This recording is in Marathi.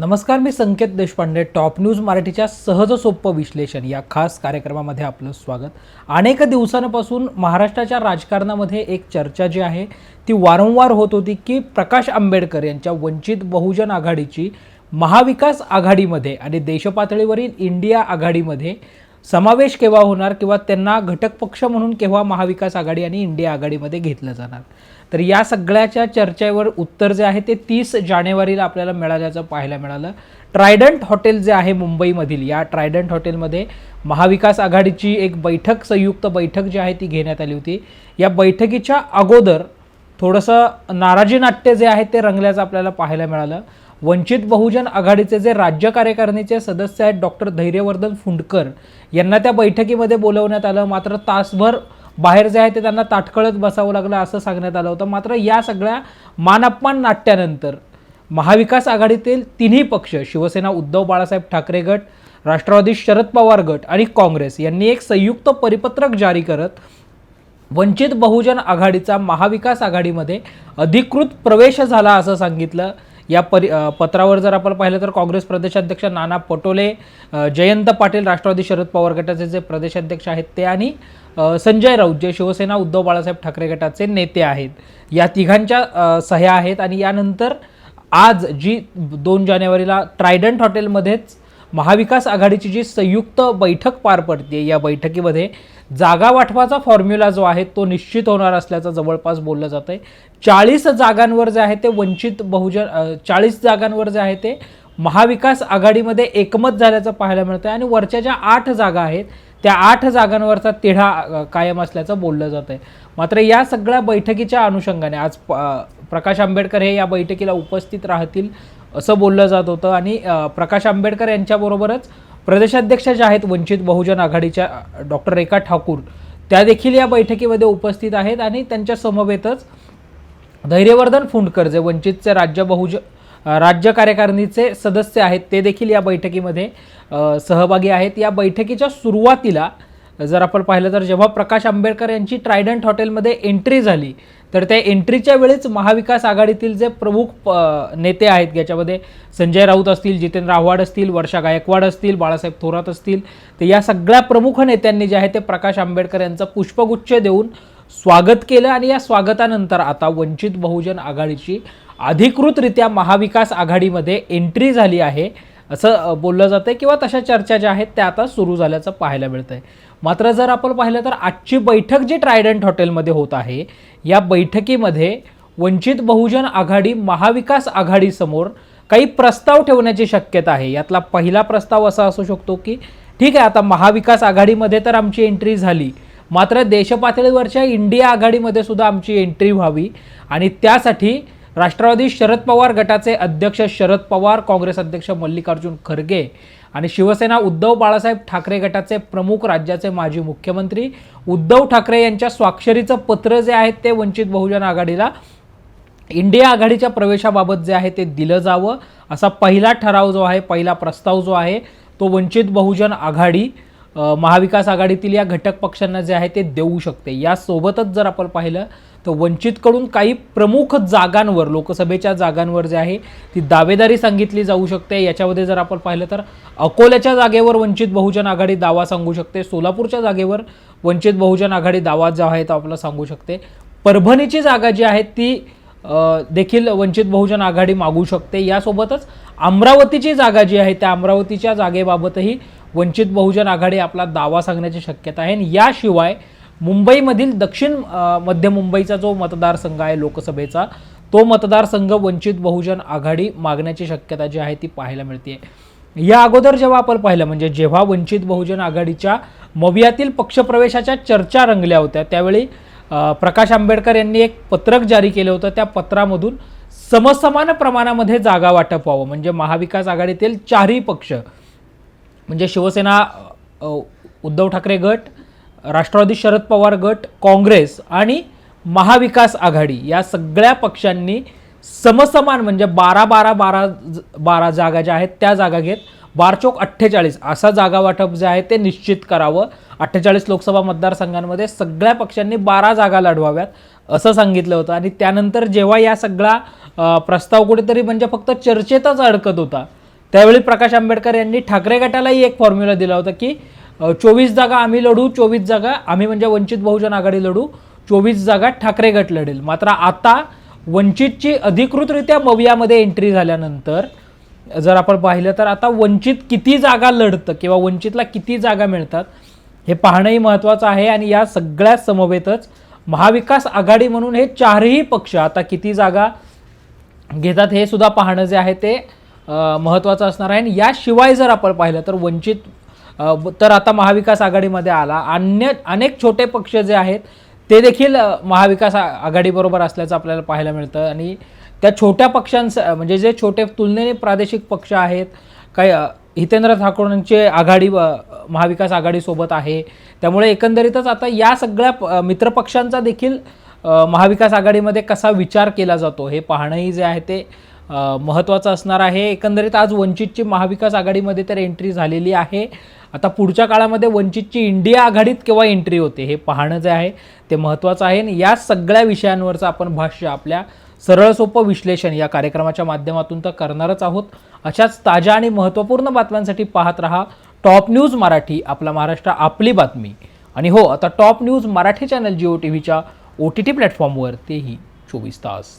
नमस्कार मी संकेत देशपांडे. टॉप न्यूज मराठीच्या सहज सोप्पं विश्लेषण या खास कार्यक्रमामध्ये आपलं स्वागत. अनेक दिवसांपासून महाराष्ट्राच्या राजकारणामध्ये एक चर्चा जी आहे ती वारंवार होत होती की प्रकाश आंबेडकर यांच्या वंचित बहुजन आघाडीची महाविकास आघाडीमध्ये आणि देशपातळीवरील इंडिया आघाडीमध्ये समावेश केव्हा होणार किंवा त्यांना घटक पक्ष म्हणून केव्हा महाविकास आघाडी आणि इंडिया आघाडीमध्ये घेतलं जाणार? तर या सगळ्याच्या चर्चेवर उत्तर जे आहे ते तीस जानेवारीला आपल्याला मिळाल्याचं पाहायला मिळालं. ट्रायडंट हॉटेल जे आहे मुंबईमधील या ट्रायडंट हॉटेलमध्ये महाविकास आघाडीची एक बैठक संयुक्त बैठक जी आहे ती घेण्यात आली होती. या बैठकीच्या अगोदर थोडंसं नाराजी नाट्य जे आहे ते रंगल्याचं आपल्याला पाहायला मिळालं. वंचित बहुजन आघाडीचे जे राज्य कार्यकारिणीचे सदस्य आहेत डॉक्टर धैर्यवर्धन फुंडकर यांना त्या बैठकीमध्ये बोलवण्यात आलं. मात्र तासभर बाहेर जे आहे ते त्यांना ताटकळत बसावं लागलं असं सांगण्यात आलं होतं. मात्र या सगळ्या मानअपमान नाट्यानंतर महाविकास आघाडीतील तिन्ही पक्ष शिवसेना उद्धव बाळासाहेब ठाकरे गट राष्ट्रवादी शरद पवार गट आणि काँग्रेस यांनी एक संयुक्त परिपत्रक जारी करत वंचित बहुजन आघाडीचा महाविकास आघाडीमध्ये अधिकृत प्रवेश झाला असं सांगितलं. या परि पत्रावर जर आपण पाहिलं तर काँग्रेस प्रदेशाध्यक्ष नाना पटोले जयंत पाटील राष्ट्रवादी शरद पवार गटाचे जे प्रदेशाध्यक्ष आहेत ते आणि संजय राऊत जे शिवसेना उद्धव बाळासाहेब ठाकरे गटाचे नेते आहेत. या तिघांच्या सह्या आहेत आणि यानंतर आज जी दोन जानेवारीला ट्रायडंट हॉटेलमध्येच महाविकास आघाडीची जी संयुक्त बैठक पार पडते या बैठकीमध्ये जागा वाटपाचा फॉर्म्युला जो आहे तो निश्चित होणार असल्याचं जवळपास बोललं जातं आहे चाळीस जागांवर जे आहे ते वंचित बहुजन चाळीस जागांवर जे आहे ते महाविकास आघाडीमध्ये एकमत झाल्याचं पाहायला मिळतं आणि वरच्या ज्या आठ जागा आहेत त्या आठ जागांवरचा तिढा कायम असल्याचं बोललं जात आहे मात्र या सगळ्या बैठकीच्या अनुषंगाने आज प- प्रकाश आंबेडकर हे या बैठकीला उपस्थित राहतील असं बोललं जात होतं आणि प्रकाश आंबेडकर यांच्याबरोबरच प्रदेशाध्यक्ष ज्या आहेत वंचित बहुजन आघाडीच्या डॉक्टर रेखा ठाकूर त्या देखील या बैठकीमध्ये उपस्थित आहेत आणि त्यांच्या समवेतच धैर्यवर्धन फुंडकर जे वंचितचे राज्य बहुज राज्य कार्यकारिणीचे सदस्य आहेत ते देखील या बैठकीमध्ये सहभागी आहेत. या बैठकीच्या सुरुवातीला जर आपण पाहिलं तर जेव्हा प्रकाश आंबेडकर यांची ट्रायडंट हॉटेलमध्ये एंट्री झाली तर त्या एंट्रीच्या वेळेस महाविकास आघाडीतील जे प्रमुख नेते आहेत याच्यामध्ये संजय राऊत असतील जितेंद्र आव्हाड असतील वर्षा गायकवाड असतील बाळासाहेब थोरात असतील तर या सगळ्या प्रमुख नेत्यांनी जे आहे ते प्रकाश आंबेडकर यांचं पुष्पगुच्छ देऊन स्वागत केलं आणि या स्वागतानंतर आता वंचित बहुजन आघाडीची अधिकृतरित्या महाविकास आघाडीमध्ये एंट्री झाली आहे असं बोललं जातं किंवा तशा चर्चा ज्या आहेत त्या आता सुरू झाल्याचं पाहायला मिळतं आहे मात्र जर आपण पाहिलं तर आजची बैठक जी ट्रायडंट हॉटेलमध्ये होत आहे या बैठकीमध्ये वंचित बहुजन आघाडी महाविकास आघाडीसमोर काही प्रस्ताव ठेवण्याची शक्यता आहे. यातला पहिला प्रस्ताव असा असू शकतो की ठीक आहे आता महाविकास आघाडीमध्ये तर आमची एंट्री झाली मात्र देशपातळीवरच्या इंडिया आघाडीमध्ये सुद्धा आमची एंट्री व्हावी. आणि त्यासाठी राष्ट्रवादी शरद पवार गटाचे अध्यक्ष शरद पवार काँग्रेस अध्यक्ष मल्लिकार्जुन खरगे आणि शिवसेना उद्धव बाळासाहेब ठाकरे गटाचे प्रमुख राज्याचे माजी मुख्यमंत्री उद्धव ठाकरे यांच्या स्वाक्षरीचं पत्र जे आहे ते वंचित बहुजन आघाडीला इंडिया आघाडीच्या प्रवेशाबाबत जे आहे ते दिलं जावं. असा पहिला ठराव जो आहे पहिला प्रस्ताव जो आहे तो वंचित बहुजन आघाडी महाविकास आघाडीतील या घटक पक्षांना जे आहे ते देऊ शकते. यासोबतच जर आपण पाहिलं तर वंचितकडून काही प्रमुख जागांवर लोकसभेच्या जागांवर जे आहे ती दावेदारी सांगितली जाऊ शकते. याच्यामध्ये जर आपण पाहिलं तर अकोल्याच्या जागेवर वंचित बहुजन आघाडी दावा सांगू शकते. सोलापूरच्या जागेवर वंचित बहुजन आघाडी दावा जो आहे तो आपला सांगू शकते. परभणीची जागा जी आहे ती देखील वंचित बहुजन आघाडी मागू शकते. यासोबतच अमरावतीची जागा जी आहे त्या अमरावतीच्या जागेबाबतही वंचित बहुजन आघाडी आपला दावा सांगण्याची शक्यता आहे. आणि याशिवाय मुंबईमधील दक्षिण मध्य मुंबईचा जो मतदारसंघ आहे लोकसभेचा तो मतदारसंघ वंचित बहुजन आघाडी मागण्याची शक्यता जी आहे ती पाहायला मिळते या अगोदर जेव्हा आपण पाहिलं म्हणजे जेव्हा वंचित बहुजन आघाडीच्या मवियातील पक्षप्रवेशाच्या चर्चा रंगल्या होत्या त्यावेळी प्रकाश आंबेडकर यांनी एक पत्रक जारी केलं होतं. त्या पत्रामधून समसमान प्रमाणामध्ये जागा वाटप व्हावं म्हणजे महाविकास आघाडीतील चारही पक्ष म्हणजे शिवसेना उद्धव ठाकरे गट राष्ट्रवादी शरद पवार गट काँग्रेस आणि महाविकास आघाडी या सगळ्या पक्षांनी समसमान म्हणजे बारा बारा बारा ज- बारा जागा ज्या आहेत त्या जागा घेत बारचोक अठ्ठेचाळीस असा जागा वाटप जे आहे ते निश्चित करावं. अठ्ठेचाळीस लोकसभा मतदारसंघांमध्ये सगळ्या पक्षांनी बारा जागा लढवाव्यात असं सांगितलं होतं. आणि त्यानंतर जेव्हा या सगळा प्रस्ताव कुठेतरी म्हणजे फक्त चर्चेतच अडकत होता त्यावेळी प्रकाश आंबेडकर यांनी ठाकरे गटालाही एक फॉर्म्युला दिला होता की चोवीस जागा आम्ही लढू चोवीस जागा आम्ही म्हणजे वंचित बहुजन आघाडी लढू चोवीस जागा ठाकरे गट लढेल. मात्र आता वंचितची अधिकृतरित्या मवियामध्ये एंट्री झाल्यानंतर जर आपण पाहिलं तर आता वंचित किती जागा लढतं किंवा वंचितला किती जागा मिळतात हे पाहणंही महत्त्वाचं आहे आणि या सगळ्या समवेतच महाविकास आघाडी म्हणून हे चारही पक्ष आता किती जागा घेतात हे सुद्धा पाहणं जे आहे ते महत्त्वाचं असणार आहे. आणि याशिवाय जर आपण पाहिलं तर वंचित तर आता महाविकास आघाडीमध्ये आला. अन्य अनेक छोटे पक्ष जे आहेत ते देखील महाविकास आ- आघाडीबरोबर असल्याचं आपल्याला पाहायला मिळतं. आणि त्या छोट्या पक्षांचं म्हणजे जे छोटे तुलनेने प्रादेशिक पक्ष आहेत काही हितेंद्र ठाकूरांचे आघाडी महाविकास आघाडीसोबत आहे. त्यामुळे एकंदरीतच आता या सगळ्या प- मित्रपक्षांचा देखील महाविकास आघाडीमध्ये कसा विचार केला जातो हे पाहणंही जे आहे ते महत्त्वाचं असणार आहे. एकंदरीत आज वंचितची महाविकास आघाडीमध्ये तर एंट्री झालेली आहे. आता पुढच्या काळामध्ये वंचितची इंडिया आघाडीत केव्हा एंट्री होते हे पाहणं जे आहे ते महत्त्वाचं आहे. आणि या सगळ्या विषयांवरचं आपण भाष्य आपल्या सरळ सोपं विश्लेषण या कार्यक्रमाच्या माध्यमातून तर करणारच आहोत. अशाच ताज्या आणि महत्त्वपूर्ण बातम्यांसाठी पाहत रहा टॉप न्यूज मराठी आपला महाराष्ट्र आपली बातमी. आणि हो आता top news Marathi channel Jio T व्हीच्या ओ टी टी प्लॅटफॉर्मवर तेही चोवीस तास.